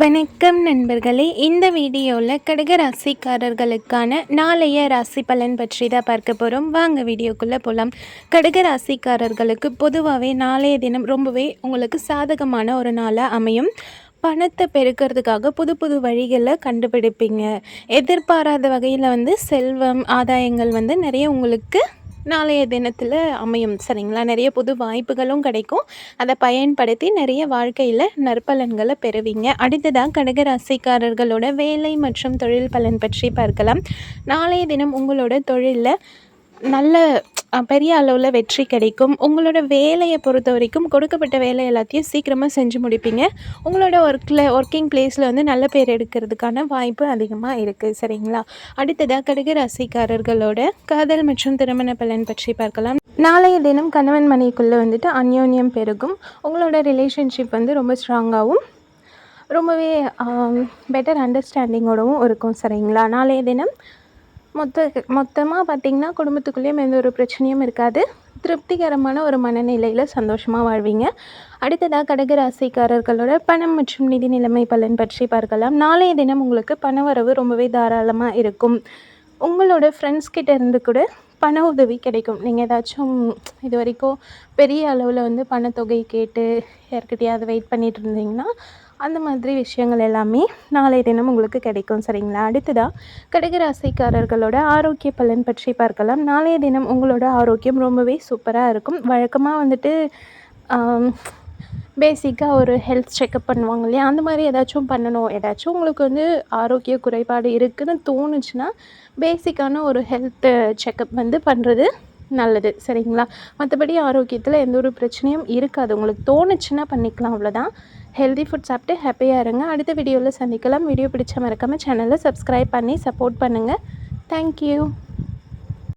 வணக்கம் நண்பர்களே. இந்த வீடியோவில் கடக ராசிக்காரர்களுக்கான நாளைய ராசி பலன் பற்றி தான் பார்க்க போகிறோம் வாங்க வீடியோக்குள்ளே போகலாம் கடக ராசிக்காரர்களுக்கு பொதுவாகவே நாளைய தினம் ரொம்பவே உங்களுக்கு சாதகமான ஒரு நாளாக அமையும். பணத்தை பெருக்கிறதுக்காக புது புது வழிகளை கண்டுபிடிப்பீங்க. எதிர்பாராத வகையில் வந்து செல்வம் ஆதாயங்கள் வந்து நிறைய உங்களுக்கு நாளைய தினத்தில் அமையும் சரிங்களா? நிறைய புது வாய்ப்புகளும் கிடைக்கும். அதை பயன்படுத்தி நிறைய வாழ்க்கையில் நற்பலன்களை பெறுவீங்க. அடுத்ததாக கடகராசிக்காரர்களோட வேலை மற்றும் தொழில் பலன் பற்றி பார்க்கலாம். நாளைய தினம் உங்களோட தொழிலில் நல்ல பெரிய அளவில் வெற்றி கிடைக்கும். உங்களோட வேலையை பொறுத்த வரைக்கும் கொடுக்கப்பட்ட வேலை எல்லாத்தையும் சீக்கிரமாக செஞ்சு முடிப்பீங்க. உங்களோட ஒர்க்கில் ஒர்க்கிங் பிளேஸில் வந்து நல்ல பேர் எடுக்கிறதுக்கான வாய்ப்பு அதிகமாக இருக்குது சரிங்களா? அடுத்ததாக கடுகு ராசிக்காரர்களோட காதல் மற்றும் திருமண பலன் பற்றி பார்க்கலாம். நாளைய தினம் கணவன் மனைக்குள்ளே வந்துட்டு அந்யோன்யம் பெருகும். உங்களோட ரிலேஷன்ஷிப் வந்து ரொம்ப ஸ்ட்ராங்காகவும் ரொம்பவே பெட்டர் அண்டர்ஸ்டாண்டிங்கோடவும் இருக்கும். சரிங்களா? நாளைய தினம் மொத்த மொத்தமாக பார்த்திங்கன்னா குடும்பத்துக்குள்ளேயும் எந்த ஒரு பிரச்சனையும் இருக்காது. திருப்திகரமான ஒரு மனநிலையில் சந்தோஷமாக வாழ்வீங்க. அடுத்ததாக கடக ராசிக்காரர்களோட பணம் மற்றும் நிதி நிலைமை பலன் பற்றி பார்க்கலாம். நாளைய தினம் உங்களுக்கு பணவரவு ரொம்பவே தாராளமாக இருக்கும். உங்களோட ஃப்ரெண்ட்ஸ் கிட்ட இருந்து கூட பண உதவி கிடைக்கும். நீங்கள் ஏதாச்சும் இது வரைக்கும் பெரிய அளவில் வந்து பணத்தொகை கேட்டு யார்கிட்டயாவது வெயிட் பண்ணிகிட்டு இருந்தீங்கன்னா அந்த மாதிரி விஷயங்கள் எல்லாமே நாளைய தினம் உங்களுக்கு கிடைக்கும் சரிங்களா? அடுத்ததாக கடகராசிக்காரர்களோட ஆரோக்கிய பலன் பற்றி பார்க்கலாம். நாளைய தினம் உங்களோட ஆரோக்கியம் ரொம்பவே சூப்பராக இருக்கும். வழக்கமாக வந்துட்டு பேசிக்காக ஒரு ஹெல்த் செக்கப் பண்ணுவாங்க இல்லையா? அந்த மாதிரி ஏதாச்சும் பண்ணணும். ஏதாச்சும் உங்களுக்கு வந்து ஆரோக்கிய குறைபாடு இருக்குதுன்னு தோணுச்சுன்னா பேசிக்கான ஒரு ஹெல்த்து செக்கப் வந்து பண்ணுறது நல்லது சரிங்களா? மற்றபடி ஆரோக்கியத்தில் எந்த ஒரு பிரச்சனையும் இருக்காது. உங்களுக்கு தோணுச்சுன்னா பண்ணிக்கலாம் அவ்வளோதான் ஹெல்தி ஃபுட் சாப்பிட்டு ஹாப்பியாக இருங்க. அடுத்த வீடியோவில் சந்திக்கலாம். வீடியோ பிடிச்ச மறக்காமல் சேனலை சப்ஸ்கிரைப் பண்ணி சப்போர்ட் பண்ணுங்கள் தேங்க்யூ